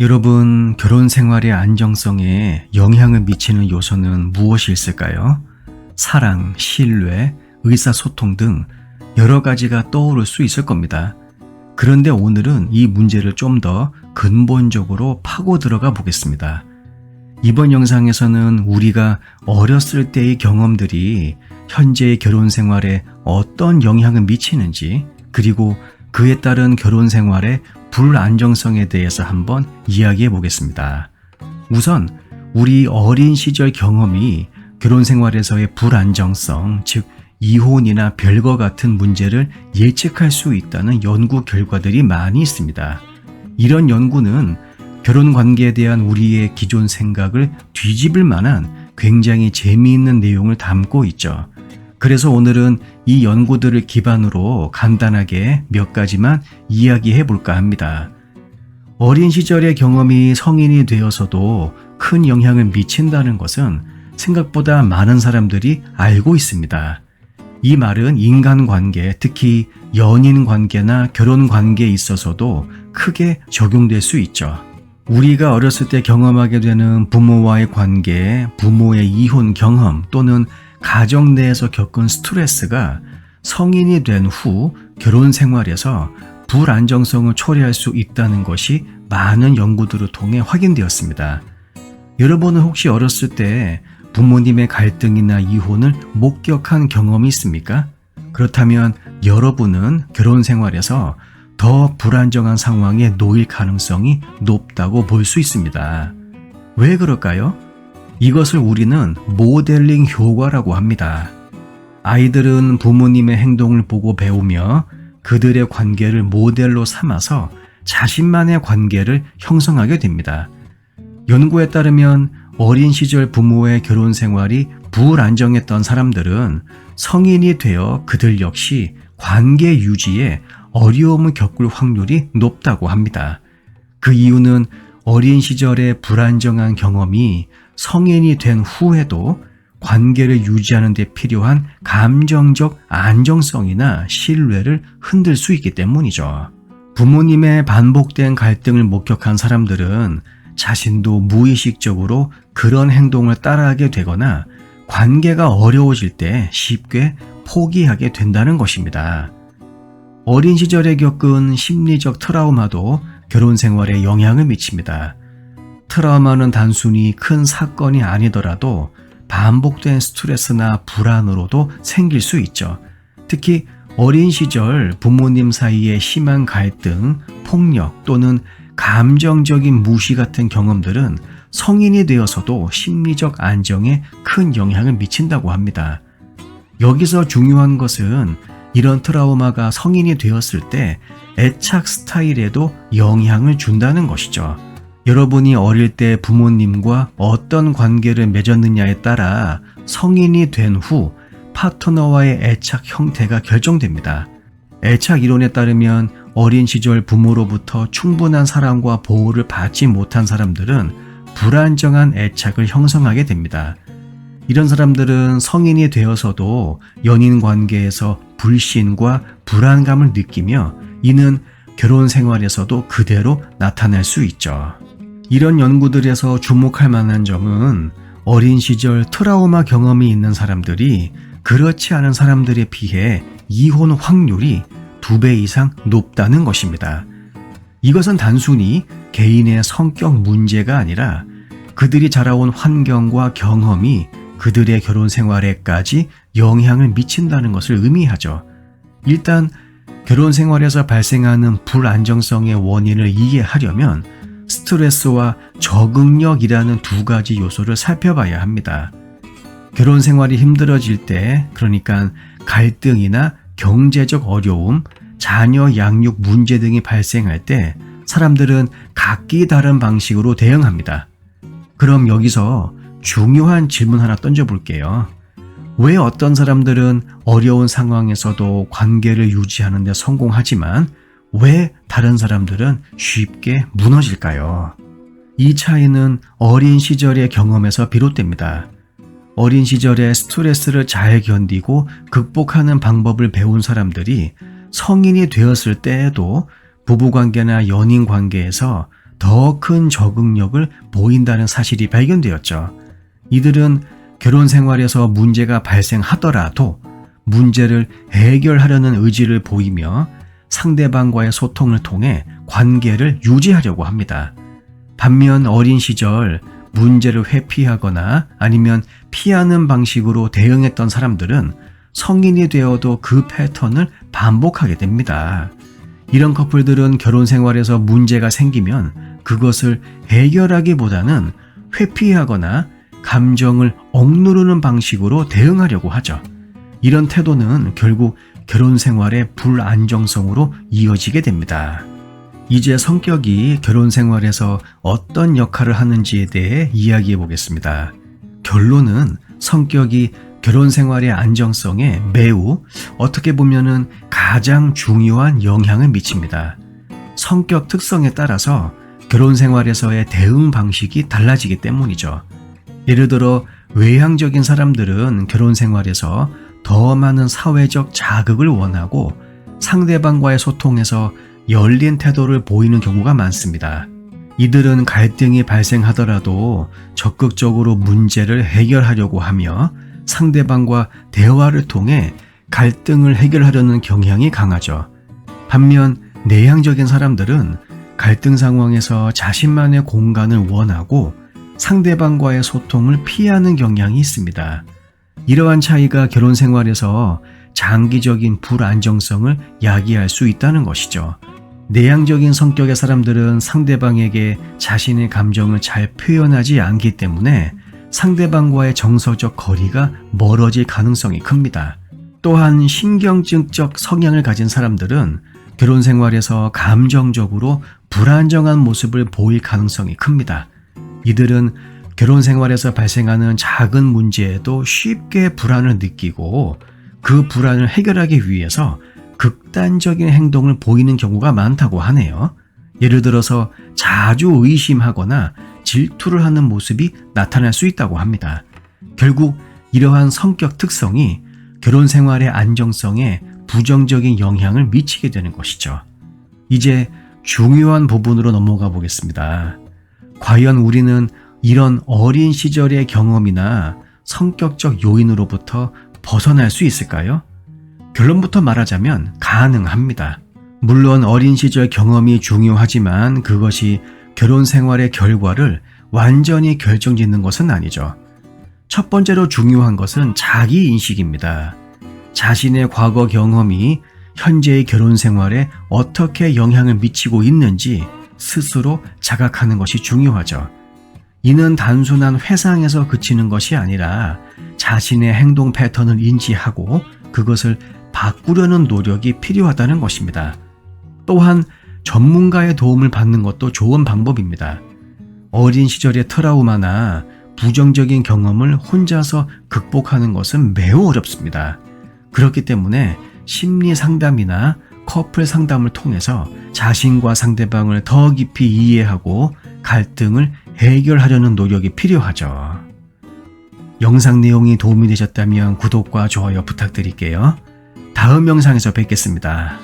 여러분, 결혼 생활의 안정성에 영향을 미치는 요소는 무엇이 있을까요? 사랑, 신뢰, 의사소통 등 여러 가지가 떠오를 수 있을 겁니다. 그런데 오늘은 이 문제를 좀 더 근본적으로 파고 들어가 보겠습니다. 이번 영상에서는 우리가 어렸을 때의 경험들이 현재의 결혼 생활에 어떤 영향을 미치는지, 그리고 그에 따른 결혼 생활의 불안정성에 대해서 한번 이야기해 보겠습니다. 우선 우리 어린 시절 경험이 결혼 생활에서의 불안정성, 즉 이혼이나 별거 같은 문제를 예측할 수 있다는 연구 결과들이 많이 있습니다. 이런 연구는 결혼 관계에 대한 우리의 기존 생각을 뒤집을 만한 굉장히 재미있는 내용을 담고 있죠. 그래서 오늘은 이 연구들을 기반으로 간단하게 몇 가지만 이야기해 볼까 합니다. 어린 시절의 경험이 성인이 되어서도 큰 영향을 미친다는 것은 생각보다 많은 사람들이 알고 있습니다. 이 말은 인간 관계, 특히 연인 관계나 결혼 관계에 있어서도 크게 적용될 수 있죠. 우리가 어렸을 때 경험하게 되는 부모와의 관계, 부모의 이혼 경험 또는 가정 내에서 겪은 스트레스가 성인이 된 후 결혼 생활에서 불안정성을 초래할 수 있다는 것이 많은 연구들을 통해 확인되었습니다. 여러분은 혹시 어렸을 때 부모님의 갈등이나 이혼을 목격한 경험이 있습니까? 그렇다면 여러분은 결혼 생활에서 더 불안정한 상황에 놓일 가능성이 높다고 볼 수 있습니다. 왜 그럴까요? 이것을 우리는 모델링 효과라고 합니다. 아이들은 부모님의 행동을 보고 배우며 그들의 관계를 모델로 삼아서 자신만의 관계를 형성하게 됩니다. 연구에 따르면 어린 시절 부모의 결혼 생활이 불안정했던 사람들은 성인이 되어 그들 역시 관계 유지에 어려움을 겪을 확률이 높다고 합니다. 그 이유는 어린 시절의 불안정한 경험이 성인이 된 후에도 관계를 유지하는 데 필요한 감정적 안정성이나 신뢰를 흔들 수 있기 때문이죠. 부모님의 반복된 갈등을 목격한 사람들은 자신도 무의식적으로 그런 행동을 따라하게 되거나 관계가 어려워질 때 쉽게 포기하게 된다는 것입니다. 어린 시절에 겪은 심리적 트라우마도 결혼 생활에 영향을 미칩니다. 트라우마는 단순히 큰 사건이 아니더라도 반복된 스트레스나 불안으로도 생길 수 있죠. 특히 어린 시절 부모님 사이의 심한 갈등, 폭력 또는 감정적인 무시 같은 경험들은 성인이 되어서도 심리적 안정에 큰 영향을 미친다고 합니다. 여기서 중요한 것은 이런 트라우마가 성인이 되었을 때 애착 스타일에도 영향을 준다는 것이죠. 여러분이 어릴 때 부모님과 어떤 관계를 맺었느냐에 따라 성인이 된 후 파트너와의 애착 형태가 결정됩니다. 애착 이론에 따르면 어린 시절 부모로부터 충분한 사랑과 보호를 받지 못한 사람들은 불안정한 애착을 형성하게 됩니다. 이런 사람들은 성인이 되어서도 연인 관계에서 불신과 불안감을 느끼며 이는 결혼 생활에서도 그대로 나타날 수 있죠. 이런 연구들에서 주목할 만한 점은 어린 시절 트라우마 경험이 있는 사람들이 그렇지 않은 사람들에 비해 이혼 확률이 두 배 이상 높다는 것입니다. 이것은 단순히 개인의 성격 문제가 아니라 그들이 자라온 환경과 경험이 그들의 결혼 생활에까지 영향을 미친다는 것을 의미하죠. 일단 결혼 생활에서 발생하는 불안정성의 원인을 이해하려면 스트레스와 적응력이라는 두 가지 요소를 살펴봐야 합니다. 결혼 생활이 힘들어질 때, 그러니까 갈등이나 경제적 어려움, 자녀 양육 문제 등이 발생할 때 사람들은 각기 다른 방식으로 대응합니다. 그럼 여기서 중요한 질문 하나 던져볼게요. 왜 어떤 사람들은 어려운 상황에서도 관계를 유지하는 데 성공하지만 왜 다른 사람들은 쉽게 무너질까요? 이 차이는 어린 시절의 경험에서 비롯됩니다. 어린 시절에 스트레스를 잘 견디고 극복하는 방법을 배운 사람들이 성인이 되었을 때에도 부부관계나 연인 관계에서 더 큰 적응력을 보인다는 사실이 발견되었죠. 이들은 결혼 생활에서 문제가 발생하더라도 문제를 해결하려는 의지를 보이며 상대방과의 소통을 통해 관계를 유지하려고 합니다. 반면 어린 시절 문제를 회피하거나 아니면 피하는 방식으로 대응했던 사람들은 성인이 되어도 그 패턴을 반복하게 됩니다. 이런 커플들은 결혼 생활에서 문제가 생기면 그것을 해결하기보다는 회피하거나 감정을 억누르는 방식으로 대응하려고 하죠. 이런 태도는 결국 결혼 생활의 불안정성으로 이어지게 됩니다. 이제 성격이 결혼 생활에서 어떤 역할을 하는지에 대해 이야기해 보겠습니다. 결론은 성격이 결혼 생활의 안정성에 매우 어떻게 보면은 가장 중요한 영향을 미칩니다. 성격 특성에 따라서 결혼 생활에서의 대응 방식이 달라지기 때문이죠. 예를 들어 외향적인 사람들은 결혼 생활에서 더 많은 사회적 자극을 원하고 상대방과의 소통에서 열린 태도를 보이는 경우가 많습니다. 이들은 갈등이 발생하더라도 적극적으로 문제를 해결하려고 하며 상대방과 대화를 통해 갈등을 해결하려는 경향이 강하죠. 반면 내향적인 사람들은 갈등 상황에서 자신만의 공간을 원하고 상대방과의 소통을 피하는 경향이 있습니다. 이러한 차이가 결혼 생활에서 장기적인 불안정성을 야기할 수 있다는 것이죠. 내향적인 성격의 사람들은 상대방에게 자신의 감정을 잘 표현하지 않기 때문에 상대방과의 정서적 거리가 멀어질 가능성이 큽니다. 또한 신경증적 성향을 가진 사람들은 결혼 생활에서 감정적으로 불안정한 모습을 보일 가능성이 큽니다. 이들은 결혼 생활에서 발생하는 작은 문제에도 쉽게 불안을 느끼고 그 불안을 해결하기 위해서 극단적인 행동을 보이는 경우가 많다고 하네요. 예를 들어서 자주 의심하거나 질투를 하는 모습이 나타날 수 있다고 합니다. 결국 이러한 성격 특성이 결혼 생활의 안정성에 부정적인 영향을 미치게 되는 것이죠. 이제 중요한 부분으로 넘어가 보겠습니다. 과연 우리는 이런 어린 시절의 경험이나 성격적 요인으로부터 벗어날 수 있을까요? 결론부터 말하자면 가능합니다. 물론 어린 시절 경험이 중요하지만 그것이 결혼 생활의 결과를 완전히 결정 짓는 것은 아니죠. 첫 번째로 중요한 것은 자기 인식입니다. 자신의 과거 경험이 현재의 결혼 생활에 어떻게 영향을 미치고 있는지 스스로 자각하는 것이 중요하죠. 이는 단순한 회상에서 그치는 것이 아니라 자신의 행동 패턴을 인지하고 그것을 바꾸려는 노력이 필요하다는 것입니다. 또한 전문가의 도움을 받는 것도 좋은 방법입니다. 어린 시절의 트라우마나 부정적인 경험을 혼자서 극복하는 것은 매우 어렵습니다. 그렇기 때문에 심리 상담이나 커플 상담을 통해서 자신과 상대방을 더 깊이 이해하고 갈등을 해결하려는 노력이 필요하죠. 영상 내용이 도움이 되셨다면 구독과 좋아요 부탁드릴게요. 다음 영상에서 뵙겠습니다.